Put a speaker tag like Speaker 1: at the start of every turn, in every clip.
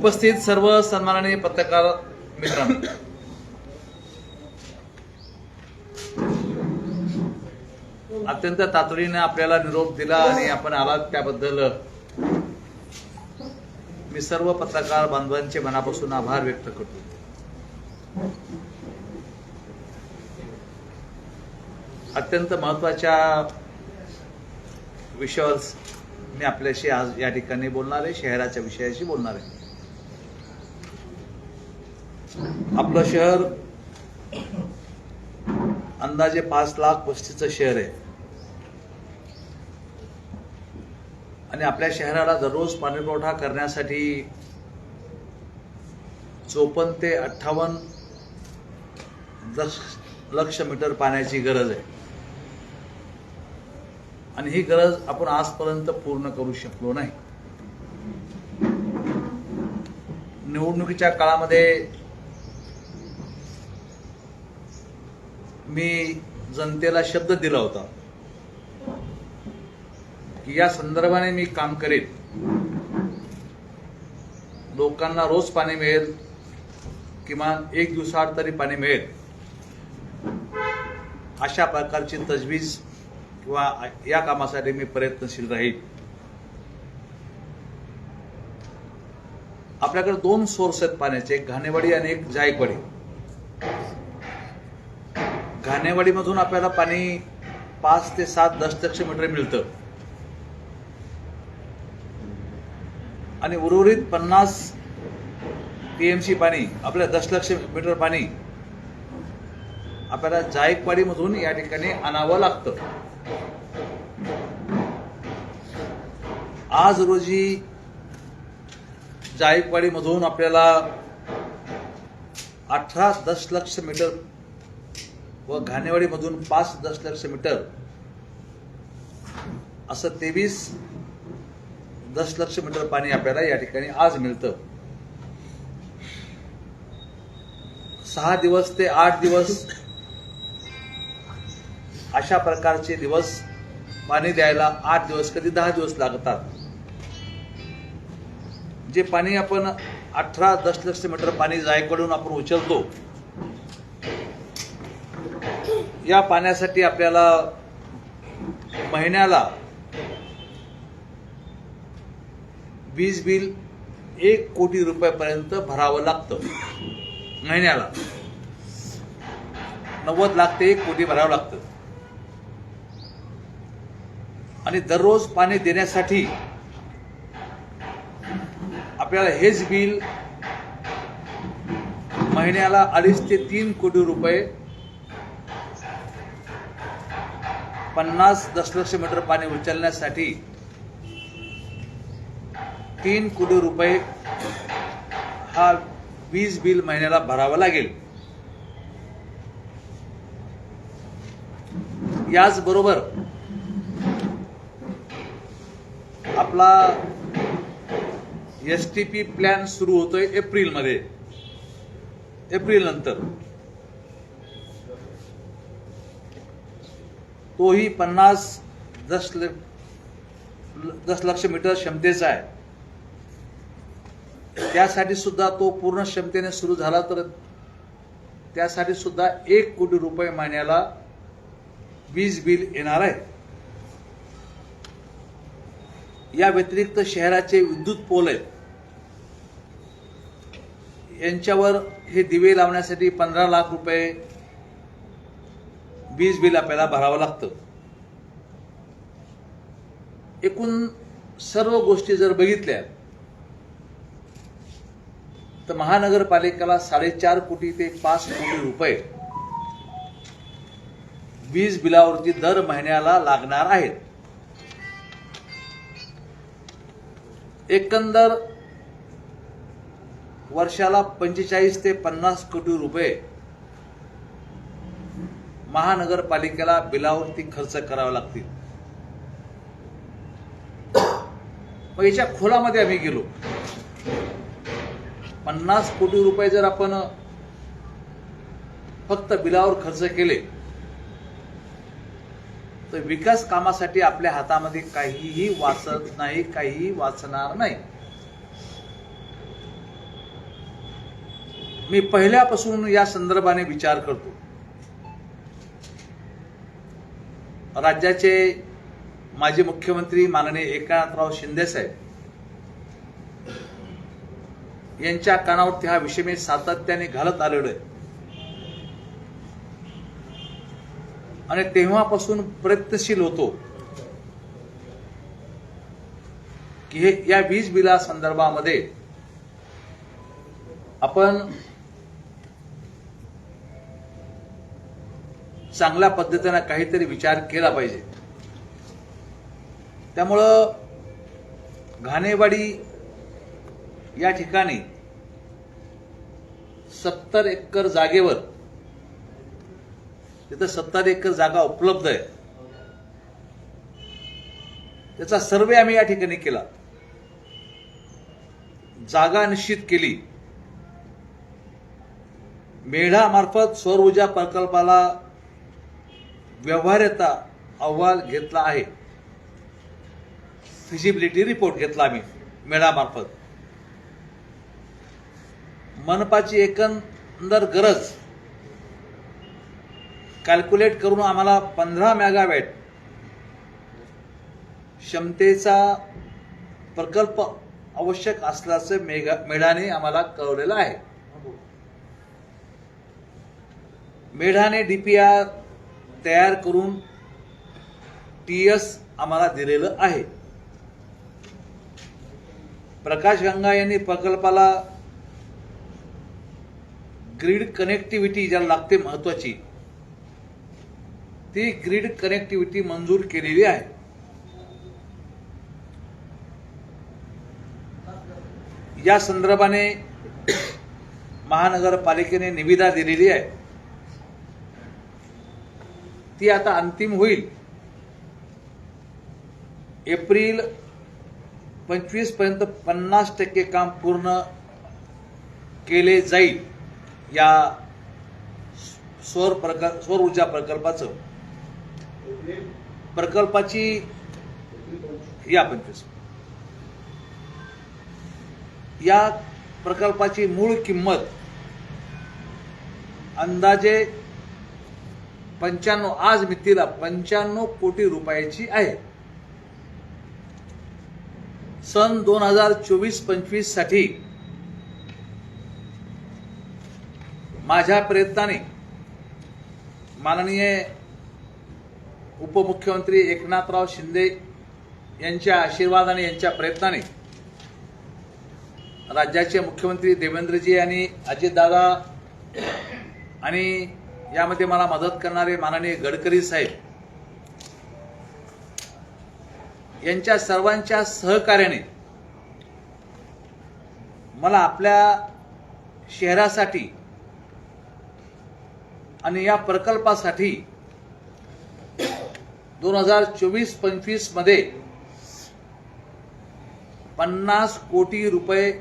Speaker 1: उपस्थित सर्व सन्माननीय पत्रकार मित्रांनो. अत्यंत तातडीने आपल्याला निरोप दिला आणि आपण आलात त्याबद्दल मी सर्व पत्रकार बांधवांचे मनापासून आभार व्यक्त करतो. अत्यंत महत्त्वाच्या विषयावर मी आपल्याशी आज या ठिकाणी बोलणार आहे शहराच्या विषयाशी बोलणार आहे. आपलं शहर अंदाजे पाच लाख वस्तीचं शहर आहे. आणि आपल्या शहराला दररोज पाणीपुरवठा करण्यासाठी चोपन्न ते अठ्ठावन्न लक्ष लक्ष मीटर पाण्याची गरज आहे. आणि ही गरज आपण आजपर्यंत पूर्ण करू शकलो नाही. निवडणुकीच्या काळामध्ये मी जनतेला शब्द दिला होता की या संदर्भाने मी काम करेन. लोकांना रोज पाणी मिळेल किमान एक दिवसाआड तरी पाणी मिळेल. अशा प्रकारची तजवीज किंवा या कामासाठी मी प्रयत्नशील राहील. आपल्याकडे दोन सोर्स आहेत पाण्याचे एक घाणेवाडी आणि एक जायकवाडी. घाणेवाडीमधून आपल्याला पाणी पाच ते सात दशलक्ष मीटर मिळतं. आणि उर्वरित पन्नास टीएमसी पाणी आपल्या दशलक्ष मीटर पाणी आपल्याला जायकवाडीमधून या ठिकाणी आणावं लागतं. आज रोजी जायकवाडीमधून आपल्याला अठरा दशलक्ष मीटर व घाणेवाडीमधून पाच दशलक्ष मीटर असं तेवीस दशलक्ष मीटर पाणी आपल्याला या ठिकाणी आज मिळतं. सहा दिवस ते आठ दिवस अशा प्रकारचे दिवस पाणी द्यायला आठ दिवस कधी दहा दिवस लागतात. जे पाणी आपण अठरा दशलक्ष मीटर पाणी जायकडून आपण उचलतो या पाण्यासाठी आपल्याला महिन्याला वीज बिल एक कोटी रुपयापर्यंत भरावं लागतं. महिन्याला. नव्वद लाख ते एक कोटी भरावं लागतं. आणि दररोज पाणी देण्यासाठी आपल्याला हेच बिल महिन्याला अडीच ते तीन कोटी रुपये पन्नास दशलक्ष मीटर पाणी उचलण्यासाठी तीन कोटी रुपये हा वीज बिल महिन्याला भरावा लागेल. याचबरोबर आपला एस टी पी प्लॅन सुरू होतोय एप्रिलमध्ये. एप्रिल नंतर. तोही पन्नास दशल लक्ष मीटर क्षमतेचा आहे. त्यासाठी सुद्धा तो पूर्ण क्षमतेने सुरू झाला तर त्यासाठी सुद्धा एक कोटी रुपये महिन्याला वीज बिल येणार आहे. या व्यतिरिक्त शहराचे विद्युत पोल आहेत. यांच्यावर हे दिवे लावण्यासाठी पंधरा लाख रुपये वीज बिल आपल्याला भरावं लागतं. एकूण सर्व गोष्टी जर बघितल्या तर महानगरपालिकेला साडेचार कोटी ते पाच कोटी रुपये वीज बिलावरती दर महिन्याला लागणार आहेत. एकंदर वर्षाला पंचेचाळीस ते पन्नास कोटी रुपये महानगरपालिकेला बिलावरती खर्च करावे लागतील. मग याच्या खोलामध्ये आम्ही गेलो. पन्नास कोटी रुपये जर आपण फक्त बिलावर खर्च केले तर विकास कामासाठी आपल्या हातामध्ये काहीही वाचत नाही काहीही वाचणार नाही. मी पहिल्यापासून या संदर्भाने विचार करतो. राज्याचे माजी मुख्यमंत्री माननीय एकनाथराव शिंदेसाहेब यांच्या कानावरती हा विषय मी सातत्याने घालत आलेलो आहे. आणि तेव्हापासून प्रयत्नशील होतो की हे या वीज बिला संदर्भामध्ये आपण चांगल्या पद्धतीनं काहीतरी विचार केला पाहिजे. त्यामुळं घाणेवाडी या ठिकाणी सत्तर एकर जागेवर तिथं सत्तर एकर जागा उपलब्ध आहे त्याचा सर्वे आम्ही या ठिकाणी केला. जागा निश्चित केली. मेढामार्फत सौर ऊर्जा प्रकल्पाला व्यवहार्यता अहवाल घेतला आहे. फिजिबिलिटी रिपोर्ट घेतला आम्ही मेढामार्फत मनपाची एकंदर गरज. कॅल्क्युलेट करून आम्हाला पंधरा मेगावॅट क्षमतेचा प्रकल्प आवश्यक असल्याचं मेघा मेढाने आम्हाला कळवलेलं आहे. मेढाने डीपीआर तयार करून टी एस आम्हाला दिलेलं आहे. प्रकाश गंगा यांनी प्रकल्पाला ग्रीड कनेक्टिव्हिटी ज्याला लागते महत्वाची ती ग्रीड कनेक्टिव्हिटी मंजूर केलेली आहे. या संदर्भाने महानगरपालिकेने निविदा दिलेली आहे. ती आता अंतिम होईल. एप्रिल पंचवीसपर्यंत पन्नास टक्के काम पूर्ण केले जाईल. या सौर प्रकल्प सौर ऊर्जा प्रकल्पाचं. प्रकल्पाची या पंचवीस. या प्रकल्पाची मूळ किंमत अंदाजे पंच्याण्णव आज मितीला पंच्याण्णव कोटी रुपयाची आहे. सन दोन हजार चोवीस पंचवीससाठी माझ्या प्रयत्नाने माननीय उपमुख्यमंत्री एकनाथराव शिंदे यांच्या आशीर्वादाने यांच्या प्रयत्नाने राज्याचे मुख्यमंत्री देवेंद्रजी आणि अजितदादा आणि यामध्ये मला मदत करणारे माननीय गडकरी साहेब यांच्या सर्वांच्या सहकार्याने मला आपल्या शहरासाठी आणि या प्रकल्पासाठी दोन हजार चोवीस पंचवीसमध्ये पन्नास कोटी रुपये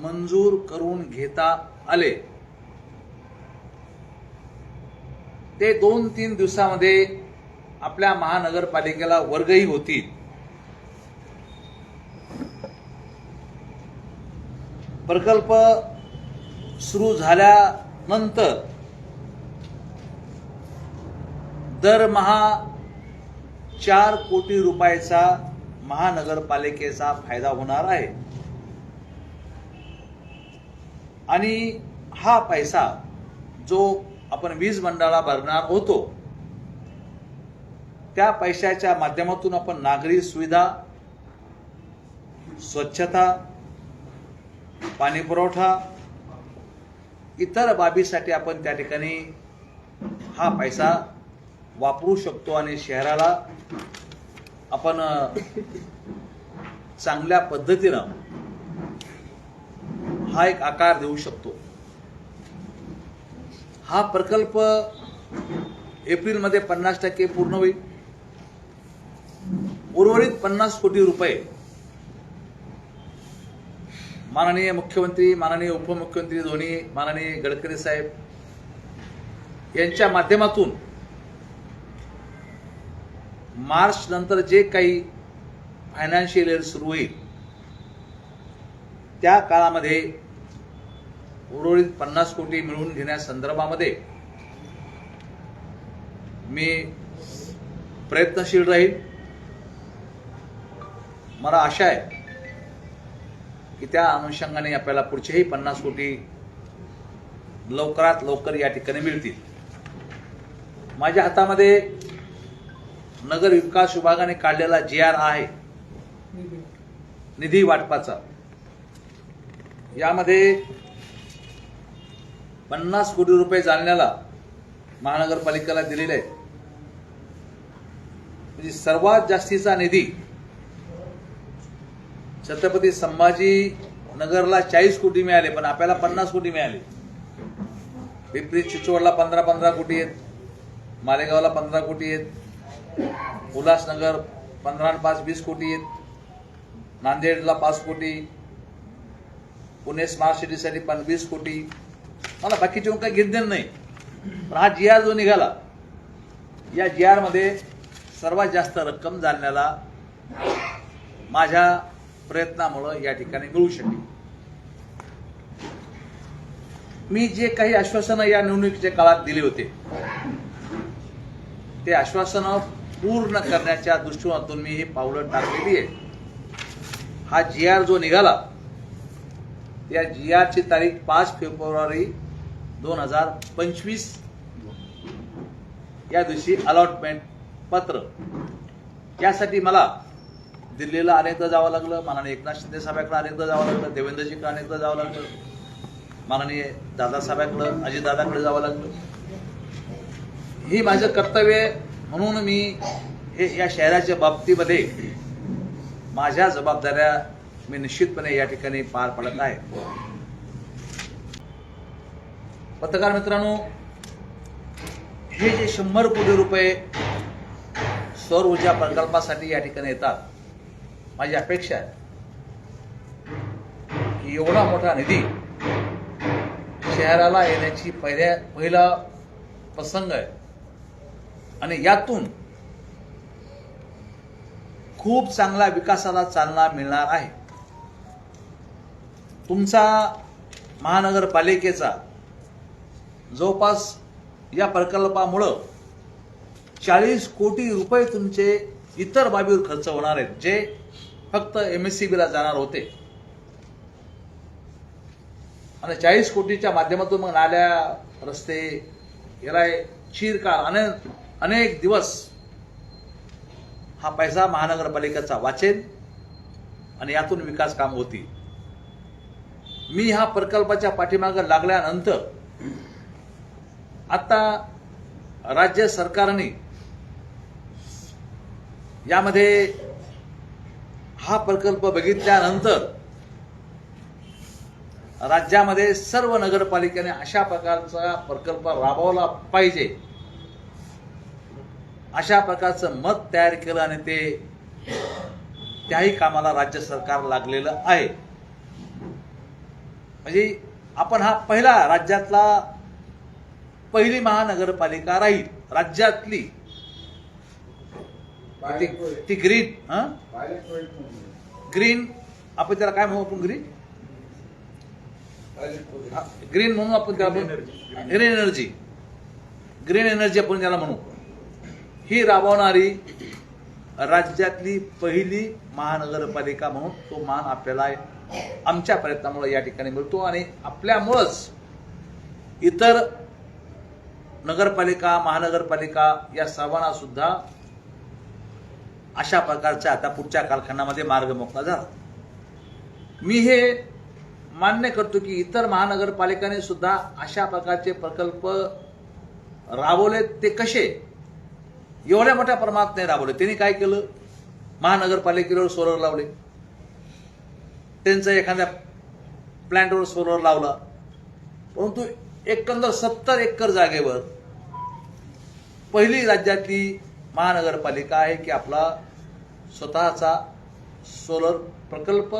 Speaker 1: मंजूर करून घेता आले. ते दोन तीन दिवसामध्ये आपल्या महानगरपालिकेला वर्गही होतील. प्रकल्प सुरू झाल्यानंतर दरमहा चार कोटी रुपयाचा महानगरपालिकेचा फायदा होणार आहे. आणि हा पैसा जो आपण वीज मंडळाला भरणार होतो. त्या पैशाच्या माध्यमातून आपण नागरी सुविधा स्वच्छता पाणीपुरवठा इतर बाबीसाठी आपण त्या ठिकाणी हा पैसा वापरू शकतो आणि शहराला आपण चांगल्या पद्धतीनं हा एक आकार देऊ शकतो. हा प्रकल्प एप्रिलमध्ये पन्नास टक्के पूर्ण होईल. उर्वरित पन्नास कोटी रुपये माननीय मुख्यमंत्री माननीय उपमुख्यमंत्री दोन्ही माननीय गडकरी साहेब यांच्या माध्यमातून मार्च नंतर जे काही फायनान्शियल इयर सुरू होईल त्या काळामध्ये उर्वरित पन्नास कोटी मिळवून घेण्यासंदर्भामध्ये मी प्रयत्नशील राहील. मला आशा आहे की त्या अनुषंगाने आपल्याला पुढचेही पन्नास कोटी लवकरात लवकर या ठिकाणी मिळतील. माझ्या हातामध्ये नगर विकास विभागाने काढलेला जी आर आहे निधी वाटपाचा. यामध्ये पन्नास कोटी रुपये जालन्याला महानगरपालिकेला दिलेले आहेत. म्हणजे सर्वात जास्तीचा निधी छत्रपती संभाजी नगरला चाळीस कोटी मिळाले पण आपल्याला पन्नास कोटी मिळाले. पिंपरी चिंचवडला पंधरा पंधरा कोटी आहेत मालेगावला पंधरा कोटी आहेत उल्हासनगर पंधरा आणि पाच वीस कोटी आहेत नांदेडला पाच कोटी पुणे स्मार्ट सिटीसाठी पण वीस कोटी मला बाकीचे काही घेतलेलं नाही. पण हा जी आर जो निघाला या जी आरमध्ये सर्वात जास्त रक्कम जालण्याला माझ्या प्रयत्नामुळं या ठिकाणी मिळू शकली. मी जे काही आश्वासनं या निवडणुकीच्या काळात दिली होते ते आश्वासनं पूर्ण करण्याच्या दृष्टिकोनातून मी हे पावलं टाकलेली आहे हा जी आर जो निघाला या जी आरची तारीख पाच फेब्रुवारी दोन हजार पंचवीस. या दिवशी अलॉटमेंट पत्र. यासाठी मला दिल्लीला अनेकदा जावं लागलं माननीय एकनाथ शिंदे साहेबांकडे अनेकदा जावं लागलं देवेंद्रजीकडे अनेकदा जावं लागलं माननीय दादासाहेबांकडं अजितदादाकडे जावं लागलं. ही माझं कर्तव्य म्हणून मी हे या शहराच्या बाबतीमध्ये माझ्या जबाबदाऱ्या मी निश्चितपणे या ठिकाणी पार पडत आहे. पत्रकार मित्रांनो हे जे शंभर कोटी रुपये सौर ऊर्जा प्रकल्पासाठी या ठिकाणी येतात माझी अपेक्षा आहे की एवढा मोठा निधी शहराला येण्याची पहिल्या पहिला प्रसंग आहे. आणि यातून खूप चांगला विकासाला चालना मिळणार आहे. तुमचा महानगरपालिकेचा जवळपास या प्रकल्पामुळं चाळीस कोटी रुपये तुमचे इतर बाबीवर खर्च होणार आहेत जे फक्त एम एस सी बीला जाणार होते. आणि चाळीस कोटीच्या माध्यमातून मग नाल्या रस्ते याला चिरकाळ अनेक अनेक दिवस हा पैसा महानगरपालिकेचा वाचेल आणि यातून विकास काम होतील. मी ह्या प्रकल्पाच्या पाठीमागे लागल्यानंतर आता राज्य सरकारने यामध्ये हा प्रकल्प बघितल्यानंतर राज्यामध्ये सर्व नगरपालिकेने अशा प्रकारचा प्रकल्प राबवला पाहिजे. अशा प्रकारचं मत तयार केलं आणि ते त्याही कामाला राज्य सरकार लागलेलं आहे. म्हणजे आपण हा पहिला राज्यातला पहिली महानगरपालिका राहील राज्यातली. ती- ती ग्रीन हं? ग्रीन आपण त्याला काय म्हणू आपण ग्रीन? हा, ग्रीन म्हणून आपण त्याला ग्रीन एनर्जी ग्रीन एनर्जी आपण त्याला म्हणू. ही राबवणारी राज्यातली पहिली महानगरपालिका म्हणून तो मान आपल्याला आमच्या प्रयत्नामुळे या ठिकाणी मिळतो आणि आपल्यामुळंच इतर नगरपालिका महानगरपालिका या सर्वांना सुद्धा अशा प्रकारच्या आता पुढच्या कारखान्यामध्ये मार्ग मोकळा झाला. मी हे मान्य करतो की इतर महानगरपालिकांनी सुद्धा अशा प्रकारचे प्रकल्प राबवले ते कसे? एवढ्या मोठ्या प्रमाणात नाही राबवले. त्यांनी काय केलं? महानगरपालिकेवर सोलर लावले. त्यांचं एखाद्या प्लॅन्टवर सोलर लावला. परंतु एकंदर सत्तर एकर जागेवर पहिली राज्यातली महानगरपालिका आहे की आपला स्वतःचा सोलर प्रकल्प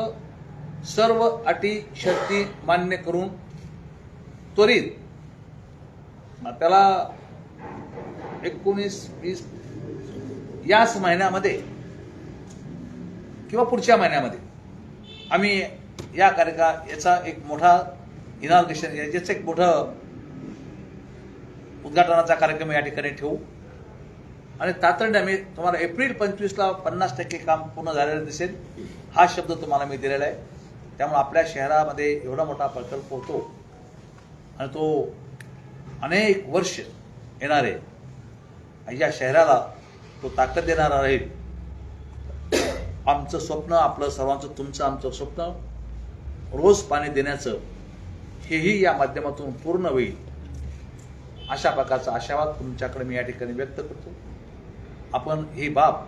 Speaker 1: सर्व अटी शर्ती मान्य करून त्वरित त्याला एकोणीस वीस याच महिन्यामध्ये किंवा पुढच्या महिन्यामध्ये आम्ही या कार्यक्रम याचा एक मोठा इनॉग्रेशन याचं एक मोठं उद्घाटनाचा कार्यक्रम या ठिकाणी ठेवू. आणि तातडीने आम्ही तुम्हाला एप्रिल पंचवीसला पन्नास टक्के काम पूर्ण झालेलं दिसेल हा शब्द तुम्हाला मी दिलेला आहे. त्यामुळे आपल्या शहरामध्ये एवढा मोठा प्रकल्प होतो आणि तो अनेक वर्ष येणारे या शहराला तो ताकद देणारा राहील. आमचं स्वप्न आपलं सर्वांचं तुमचं आमचं स्वप्न रोज पाणी देण्याचं हेही या माध्यमातून पूर्ण होईल. अशा प्रकारचा आशावाद तुमच्याकडे मी या ठिकाणी व्यक्त करतो. आपण ही बाब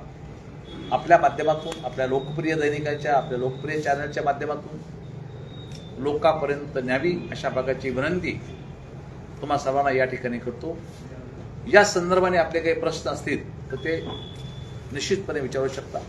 Speaker 1: आपल्या माध्यमातून आपल्या लोकप्रिय दैनिकांच्या आपल्या लोकप्रिय चॅनलच्या माध्यमातून लोकांपर्यंत न्यावी अशा प्रकारची विनंती तुम्हा सर्वांना या ठिकाणी करतो. या संदर्भाने आपले काही प्रश्न असतील तर ते निश्चितपणे विचारू शकता.